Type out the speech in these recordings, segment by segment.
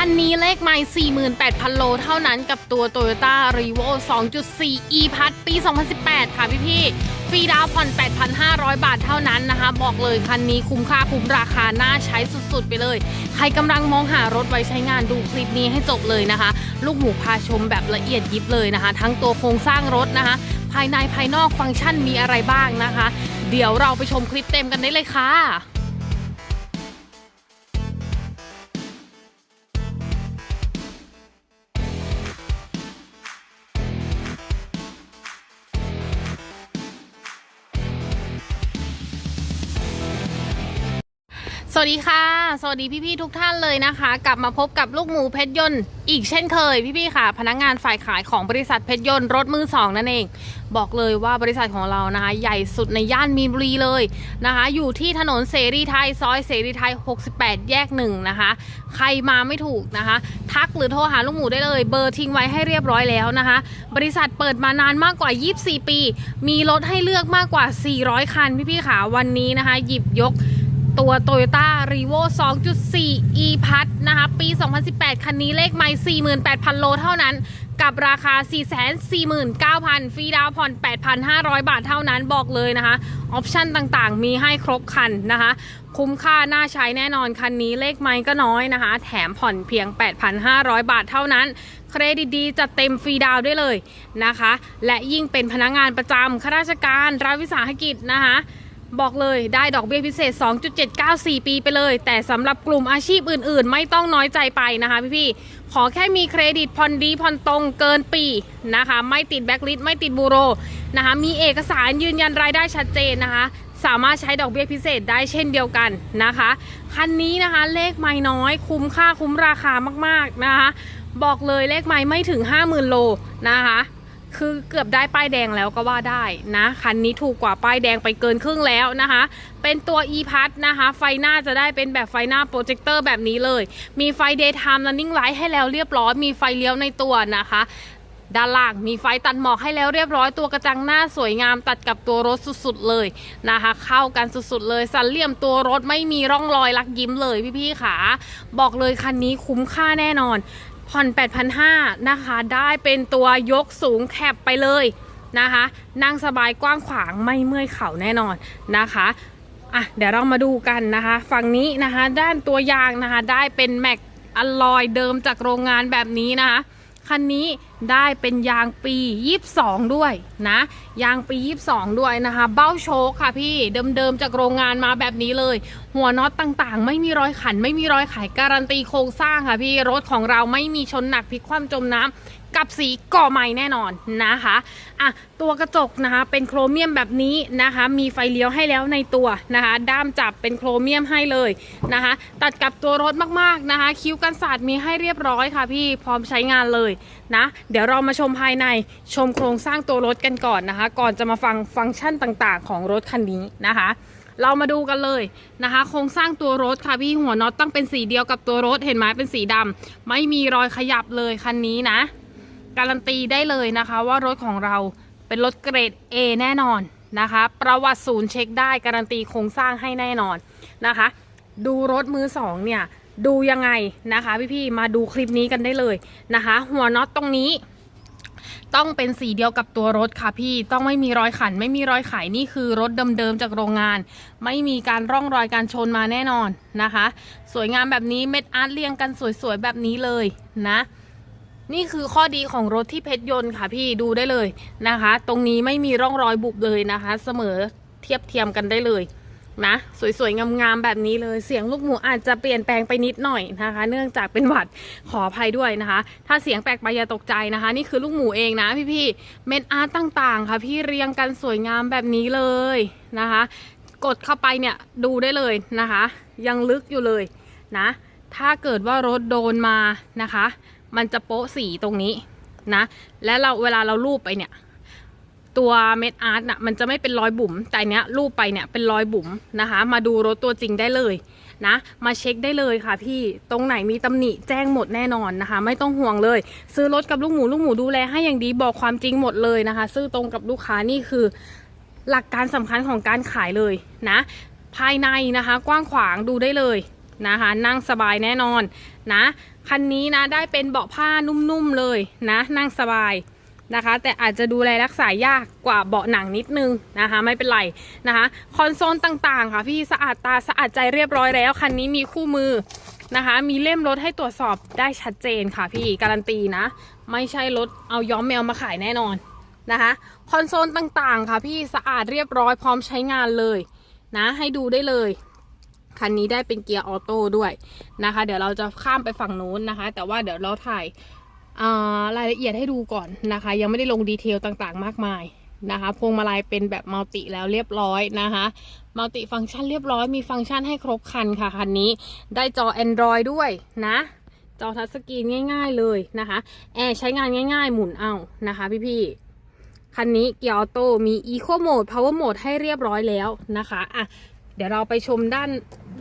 คันนี้เลขไม่48,000 โลเท่านั้นกับตัว Toyota r e v o 2.4 e p a s ปี 2018 ค่ะพี่พี่ฟรีดาวน์ผ่อน 8,500 บาทเท่านั้นนะคะ บอกเลยคันนี้คุ้มค่าคุ้มราคาน่าใช้สุดๆ ไปเลย ใครกำลังมองหารถไว้ใช้งานดูคลิปนี้ให้จบเลยนะคะ ลูกหมูพาชมแบบละเอียดยิบเลยนะคะ ทั้งตัวโครงสร้างรถนะคะ ภายในภายนอกฟังก์ชันมีอะไรบ้างนะคะ เดี๋ยวเราไปชมคลิปเต็มกันได้เลยค่ะ วัสดีค่ะ สวัสดีพี่ๆทุกท่านเลยนะคะ กลับมาพบกับลูกหมูเพชรยนต์อีกเช่นเคยพี่ๆค่ะ พนักงานฝ่ายขายของบริษัทเพชรยนต์รถมือสองนั่นเอง บอกเลยว่าบริษัทของเรานะคะ ใหญ่สุดในย่านมีนบุรีเลยนะคะ อยู่ที่ถนนเสรีไทยซอยเสรีไทย 68 แยกหนึ่งนะคะ ใครมาไม่ถูกนะคะ ทักหรือโทรหาลูกหมูได้เลย เบอร์ทิ้งไว้ให้เรียบร้อยแล้วนะคะ บริษัทเปิดมานานมากกว่า 24 ปี มีรถให้เลือกมากกว่า 400 คันพี่ๆค่ะวันนี้นะคะ หยิบยก ตัว Toyota r e v o 2.4 e p a s นะคะ ปี 2018 คันนี้เลขไม่48,000 โลเท่านั้น กับราคา 449,000 ฟรีดาวผ่อน 8,500 บาทเท่านั้นบอกเลยนะคะ ออปชั่นต่างๆ มีให้ครบคันนะคะ คุ้มค่าน่าใช้แน่นอนคันนี้เลขไม่ก็น้อยนะคะ แถมผ่อนเพียง 8,500 บาทเท่านั้นเครดิตดีจะเต็มฟรีดาวได้เลยนะคะ และยิ่งเป็นพนักงานประจำข้าราชการรัฐวิสาหกิจนะคะ บอกเลยได้ดอกเบี้ยพิเศษ 2.794 ปีไปเลย แต่สำหรับกลุ่มอาชีพอื่น ๆ ไม่ต้องน้อยใจไปนะคะพี่ๆ ขอแค่มีเครดิตผ่อนดีผ่อนตรงเกินปีนะคะ ไม่ติดแบ็กลิสไม่ติดบูโรนะคะ มีเอกสารยืนยันรายได้ชัดเจนนะคะ สามารถใช้ดอกเบี้ยพิเศษได้เช่นเดียวกันนะคะ คันนี้นะคะเลขไม่น้อยคุ้มค่าคุ้มราคามากๆนะคะ บอกเลยเลขไม่ไม่ถึง 50,000 โลนะคะ คือเกือบได้ป้ายแดงแล้วก็ว่าได้นะ คันนี้ถูกกว่าป้ายแดงไปเกินครึ่งแล้วนะคะ เป็นตัว e p a s นะคะ ไฟหน้าจะได้เป็นแบบไฟหน้าโปรเจคเตอร์แบบนี้เลย มีไฟ daytime running light ให้แล้วเรียบร้อย มีไฟเลี้ยวในตัวนะคะด้านล่างมีไฟตัดหมอกให้แล้วเรียบร้อยตัวกระจังหน้าสวยงามตัดกับตัวรถสุดๆเลยนะคะ เข้ากันสุดๆเลย สันเหลี่ยมตัวรถไม่มีร่องรอยลักยิ้มเลยพี่ๆขาบอกเลยคันนี้คุ้มค่าแน่นอน ผ่อน 8,500นะคะ ได้เป็นตัวยกสูงแคบไปเลยนะคะ นั่งสบายกว้างขวางไม่เมื่อยเข่าแน่นอนนะคะอะเดี๋ยวเรามาดูกันนะคะ ฝั่งนี้นะคะ ด้านตัวยางนะคะ ได้เป็นแม็กอลลอยเดิมจากโรงงานแบบนี้นะคะ คันนี้ได้เป็นยางปี 22 ด้วยนะ ยางปี 22 ด้วยนะคะ เบ้าโชคค่ะพี่เดิมๆจากโรงงานมาแบบนี้เลย หัวน็อตต่างๆ ไม่มีรอยขัน ไม่มีรอยขายการันตีโครงสร้างค่ะพี่รถของเราไม่มีชนหนักพลิกคว่ำจมน้ำ กับสีก่อใหม่แน่นอนนะคะอะตัวกระจกนะคะเป็นโครเมียมแบบนี้นะคะ มีไฟเลี้ยวให้แล้วในตัวนะคะ ด้ามจับเป็นโครเมียมให้เลยนะคะ ตัดกับตัวรถมากๆนะคะ คิ้วกันศาสตร์มีให้เรียบร้อยค่ะพี่พร้อมใช้งานเลยนะ เดี๋ยวเรามาชมภายในชมโครงสร้างตัวรถกันก่อนนะคะ ก่อนจะมาฟังฟังก์ชันต่างๆ ของรถคันนี้นะคะเรามาดูกันเลยนะคะ โครงสร้างตัวรถค่ะพี่หัวน็อตต้องเป็นสีเดียวกับตัวรถเห็นไหมเป็นสีดำไม่มีรอยขยับเลยคันนี้นะ การันตีได้เลยนะคะว่ารถของเราเป็นรถเกรด A แน่นอนนะคะ ประวัติศูนย์เช็คได้การันตีโครงสร้างให้แน่นอนนะคะ ดูรถมือสองเนี่ยดูยังไงนะคะพี่ๆมาดูคลิปนี้กันได้เลยนะคะ หัวน็อตตรงนี้ต้องเป็นสีเดียวกับตัวรถค่ะพี่ต้องไม่มีรอยขัน ไม่มีรอยไขนี่คือรถเดิมๆจากโรงงาน ไม่มีการร่องรอยการชนมาแน่นอนนะคะ สวยงามแบบนี้เม็ดอาร์ตเรียงกันสวยๆแบบนี้เลยนะ นี่คือข้อดีของรถที่เพชรยนต์ค่ะพี่ดูได้เลยนะคะ ตรงนี้ไม่มีร่องรอยบุบเลยนะคะ เสมอเทียบเทียมกันได้เลยนะ สวยๆ งามๆ แบบนี้เลยเสียงลูกหมูอาจจะเปลี่ยนแปลงไปนิดหน่อยนะคะ เนื่องจากเป็นหวัดขออภัยด้วยนะคะ ถ้าเสียงแปลกไปอย่าตกใจนะคะ นี่คือลูกหมูเองนะพี่ๆเม็ดอาร์ตต่างๆ ค่ะพี่เรียงกันสวยงามแบบนี้เลยนะคะ กดเข้าไปเนี่ยดูได้เลยนะคะ ยังลึกอยู่เลยนะ ถ้าเกิดว่ารถโดนมานะคะ มันจะโป๊ะสีตรงนี้นะ และเราเวลาเราลูบไปเนี่ย ตัวเม็ดอาร์ตน่ะมันจะไม่เป็นรอยบุ๋มแต่เนี้ยรูปไปเนี่ยเป็นรอยบุ๋มนะคะ มาดูรถตัวจริงได้เลยนะ มาเช็คได้เลยค่ะพี่ตรงไหนมีตำหนิแจ้งหมดแน่นอนนะคะ ไม่ต้องห่วงเลย ซื้อรถกับลูกหมูลูกหมูดูแลให้อย่างดีบอกความจริงหมดเลยนะคะ ซื้อตรงกับลูกค้านี่คือ หลักการสำคัญของการขายเลยนะ ภายในนะคะ กว้างขวางดูได้เลยนะคะ นั่งสบายแน่นอนนะ คันนี้นะได้เป็นเบาะผ้านุ่มๆเลยนะนั่งสบายนะคะ แต่อาจจะดูแลรักษายากกว่าเบาะหนังนิดนึงนะคะไม่เป็นไรนะคะคอนโซลต่างๆ ค่ะพี่สะอาดตาสะอาดใจเรียบร้อยแล้ว คันนี้มีคู่มือนะคะ มีเล่มรถให้ตรวจสอบได้ชัดเจนค่ะพี่การันตีนะ ไม่ใช่รถเอาย้อมแมวมาขายแน่นอนนะคะคอนโซลต่างๆ ค่ะพี่สะอาดเรียบร้อยพร้อมใช้งานเลยนะให้ดูได้เลย คันนี้ได้เป็นเกียร์ออโต้ด้วยนะคะ เดี๋ยวเราจะข้ามไปฝั่งนู้นนะคะ แต่ว่าเดี๋ยวเราถ่ายรายละเอียดให้ดูก่อนนะคะ ยังไม่ได้ลงดีเทลต่างๆ มากมายนะคะพวงมาลัยเป็นแบบมัลติแล้วเรียบร้อยนะคะมัลติฟังก์ชันเรียบร้อยมีฟังก์ชันให้ครบคันค่ะคันนี้ได้จอ Android ด้วยนะจอทัชสกรีนง่าย ๆเลยนะคะแอร์ใช้งานง่าย ๆ หมุนเอานะคะพี่ๆคันนี้เกียร์ออโต้มี Eco Mode Power Mode ให้เรียบร้อยแล้วนะคะอะ เดี๋ยวเราไปชมด้าน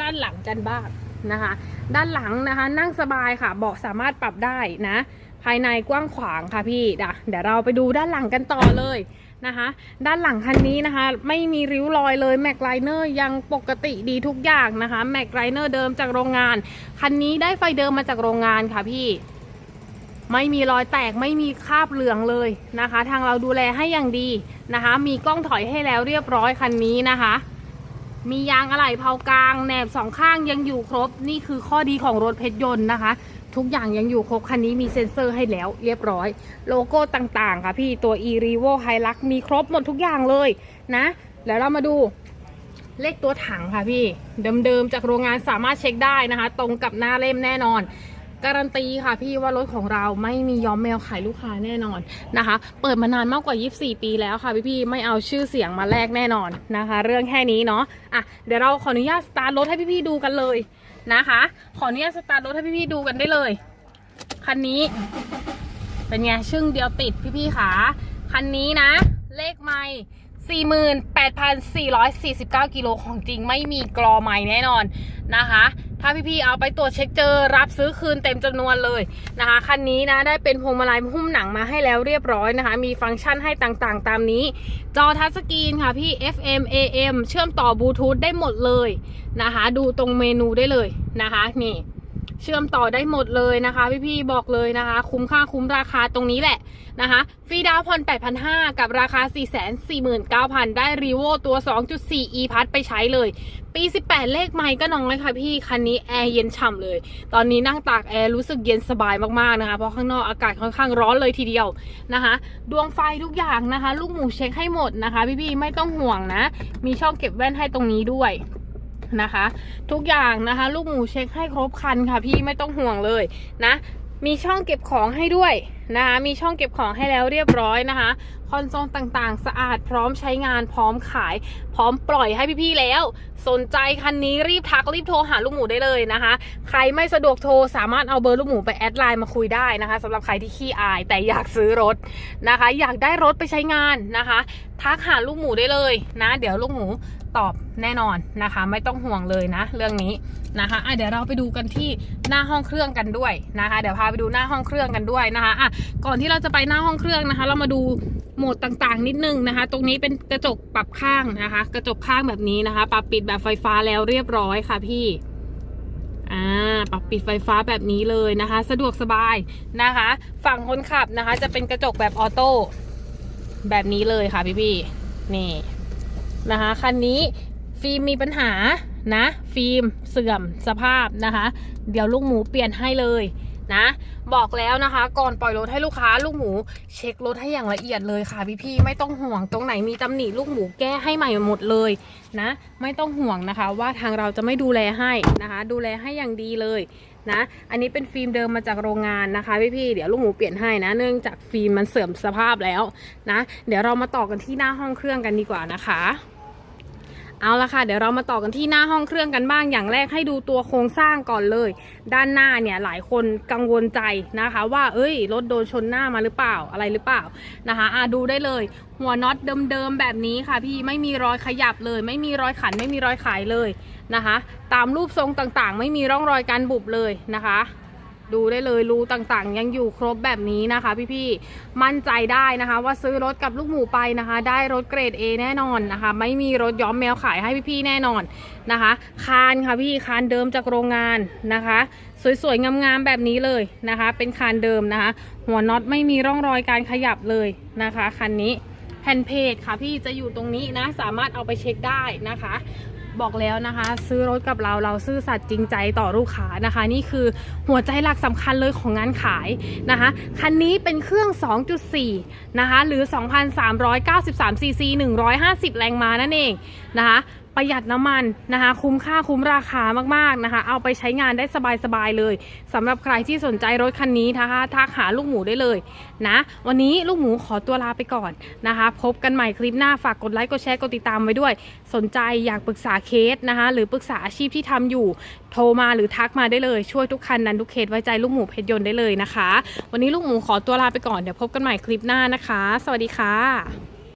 ด้านหลังกันบ้างนะคะ ด้านหลังนะคะ นั่งสบายค่ะเบาะสามารถปรับได้นะ ภายในกว้างขวางค่ะพี่เดี๋ยวเดี๋ยวเราไปดูด้านหลังกันต่อเลยนะคะ ด้านหลังคันนี้นะคะ ไม่มีริ้วรอยเลยแม็กไลเนอร์ยังปกติดีทุกอย่างนะคะแม็กไลเนอร์เดิมจากโรงงานคันนี้ได้ไฟเดิมมาจากโรงงานค่ะพี่ไม่มีรอยแตกไม่มีคราบเหลืองเลยนะคะ ทางเราดูแลให้อย่างดีนะคะ มีกล้องถอยให้แล้วเรียบร้อยคันนี้นะคะ มียางอะไหล่เผากลางแหนบสองข้างยังอยู่ครบ นี่คือข้อดีของรถเพชรยนต์นะคะ ทุกอย่างยังอยู่ครบ คันนี้มีเซ็นเซอร์ให้แล้วเรียบร้อย โลโก้ต่างๆ ค่ะพี่ตัว e r e v o Hilux มีครบหมดทุกอย่างเลยนะแล้วเรามาดูเลขตัวถังค่ะพี่ เดิมๆจากโรงงานสามารถเช็คได้นะคะ ตรงกับหน้าเล่มแน่นอน การันตีค่ะพี่ว่ารถของเราไม่มีย้อมแมวขายลูกค้าแน่นอนนะคะ เปิดมานานมากกว่า 24 ปีแล้วค่ะพี่พี่ไม่เอาชื่อเสียงมาแลกแน่นอนนะคะ เรื่องแค่นี้เนาะอะเดี๋ยวเราขออนุญาตสตาร์ทรถให้พี่พี่ดูกันเลยนะคะ ขออนุญาตสตาร์ทรถให้พี่พี่ดูกันได้เลยคันนี้ เป็นไงชึ่งเดียวติดพี่พี่ขาคันนี้นะ เลขไม่ 48,449 กิโลของจริงไม่มีกรอไม่แน่นอนนะคะ ถ้าพี่ๆเอาไปตรวจเช็คเจอรับซื้อคืนเต็มจำนวนเลยนะคะ คันนี้นะได้เป็นพวงมาลัยหุ้มหนังมาให้แล้วเรียบร้อยนะคะ มีฟังก์ชันให้ต่างๆ ตามนี้ จอทัชสกรีนค่ะพี่ FM AM เชื่อมต่อบลูทูธได้หมดเลยนะคะ ดูตรงเมนูได้เลยนะคะนี่ เชื่อมต่อได้หมดเลยนะคะ พี่ๆบอกเลยนะคะ คุ้มค่าคุ้มราคาตรงนี้แหละนะคะฟรีดาวน์ผ่อน8,500 กับราคา 449,000 ได้รีโวตัว 2.4 e พัทไปใช้เลย ปี 18 เลขไม่ก็น้องเลยค่ะพี่ คันนี้แอร์เย็นฉ่ำเลย ตอนนี้นั่งตากแอร์รู้สึกเย็นสบายมากๆนะคะ เพราะข้างนอกอากาศค่อนข้างร้อนเลยทีเดียวนะคะ ดวงไฟทุกอย่างนะคะ ลูกหมูเช็คให้หมดนะคะ พี่ๆไม่ต้องห่วงนะ มีช่องเก็บแว่นให้ตรงนี้ด้วย นะคะ ทุกอย่างนะคะ ลูกหมูเช็คให้ครบคันค่ะ พี่ไม่ต้องห่วงเลยนะ มีช่องเก็บของให้ด้วยนะคะ มีช่องเก็บของให้แล้วเรียบร้อยนะคะ คอนโซลต่างๆ สะอาดพร้อมใช้งานพร้อมขาย พร้อมปล่อยให้พี่ๆแล้ว สนใจคันนี้รีบทักรีบโทรหาลูกหมูได้เลยนะคะ ใครไม่สะดวกโทรสามารถเอาเบอร์ลูกหมูไปแอดไลน์มาคุยได้นะคะสำหรับใครที่ขี้อาย แต่อยากซื้อรถนะคะ อยากได้รถไปใช้งานนะคะ ทักหาลูกหมูได้เลยนะ เดี๋ยวลูกหมูตอบแน่นอนนะคะ ไม่ต้องห่วงเลยนะ เรื่องนี้นะคะอะเดี๋ยวเราไปดูกันที่หน้าห้องเครื่องกันด้วยนะคะ เดี๋ยวพาไปดูหน้าห้องเครื่องกันด้วยนะคะอะก่อนที่เราจะไปหน้าห้องเครื่องนะคะ เรามาดู โหมดต่างๆ นิดนึงนะคะ ตรงนี้เป็นกระจกปรับข้างนะคะ กระจกข้างแบบนี้นะคะ ปรับปิดแบบไฟฟ้าแล้วเรียบร้อยค่ะพี่อ่าปรับปิดไฟฟ้าแบบนี้เลยนะคะ สะดวกสบายนะคะ ฝั่งคนขับนะคะ จะเป็นกระจกแบบออโต้แบบนี้เลยค่ะพี่พี่นี่นะคะคันนี้ฟิล์มมีปัญหานะ ฟิล์มเสื่อมสภาพนะคะ เดี๋ยวลูกหมูเปลี่ยนให้เลย นะ บอกแล้วนะคะ ก่อนปล่อยรถให้ลูกค้าลูกหมู เช็ครถให้อย่างละเอียดเลยค่ะพี่ๆไม่ต้องห่วงตรงไหนมีตำหนิลูกหมูแก้ให้ใหม่หมดเลยนะ ไม่ต้องห่วงนะคะ ว่าทางเราจะไม่ดูแลให้นะคะ ดูแลให้อย่างดีเลยนะ อันนี้เป็นฟิล์มเดิมมาจากโรงงานนะคะพี่ๆเดี๋ยวลูกหมูเปลี่ยนให้นะ เนื่องจากฟิล์มมันเสื่อมสภาพแล้วนะ เดี๋ยวเรามาต่อกันที่หน้าห้องเครื่องกันดีกว่านะคะ เอาละค่ะ เดี๋ยวเรามาต่อกันที่หน้าห้องเครื่องกันบ้างอย่างแรกให้ดูตัวโครงสร้างก่อนเลย ด้านหน้าเนี่ยหลายคนกังวลใจนะคะ ว่าเอ้ยรถโดนชนหน้ามาหรือเปล่าอะไรหรือเปล่านะคะอะดูได้เลย หัวน็อตเดิมๆแบบนี้ค่ะ พี่ไม่มีรอยขยับเลย ไม่มีรอยขันไม่มีรอยขายเลยนะคะ ตามรูปทรงต่างๆ ไม่มีร่องรอยการบุบเลยนะคะ ดูได้เลยรูต่างๆ ยังอยู่ครบแบบนี้นะคะ พี่ๆมั่นใจได้นะคะ ว่าซื้อรถกับลูกหมูไปนะคะ ได้รถเกรด A แน่นอนนะคะ ไม่มีรถย้อมแมวขายให้พี่ๆแน่นอนนะคะ คานค่ะพี่คานเดิมจากโรงงานนะคะ สวยๆงามๆแบบนี้เลยนะคะ เป็นคานเดิมนะคะ หัวน็อตไม่มีร่องรอยการขยับเลยนะคะคันนี้แผ่นเพจค่ะพี่จะอยู่ตรงนี้นะสามารถเอาไปเช็คได้นะคะ บอกแล้วนะคะ ซื้อรถกับเราเราซื่อสัตย์จริงใจต่อลูกค้านะคะ นี่คือหัวใจหลักสำคัญเลยของงานขายนะคะ คันนี้เป็นเครื่อง 2.4 นะคะ หรือ 2,393ซีซี150 แรงม้านั่นเองนะคะ ประหยัดน้ำมันนะคะ คุ้มค่าคุ้มราคามากๆนะคะ เอาไปใช้งานได้สบาย ๆ เลยสำหรับใครที่สนใจรถคันนี้นะคะทักหาลูกหมูได้เลยนะ วันนี้ลูกหมูขอตัวลาไปก่อนนะคะ พบกันใหม่คลิปหน้าฝากกดไลค์กดแชร์กดติดตามไว้ด้วย สนใจอยากปรึกษาเคสนะคะ หรือปรึกษาอาชีพที่ทำอยู่ โทรมาหรือทักมาได้เลยช่วยทุกคันนั้นทุกเคสไว้ใจลูกหมูเพชรยนต์ได้เลยนะคะ วันนี้ลูกหมูขอตัวลาไปก่อนเดี๋ยวพบกันใหม่คลิปหน้านะคะ สวัสดีค่ะ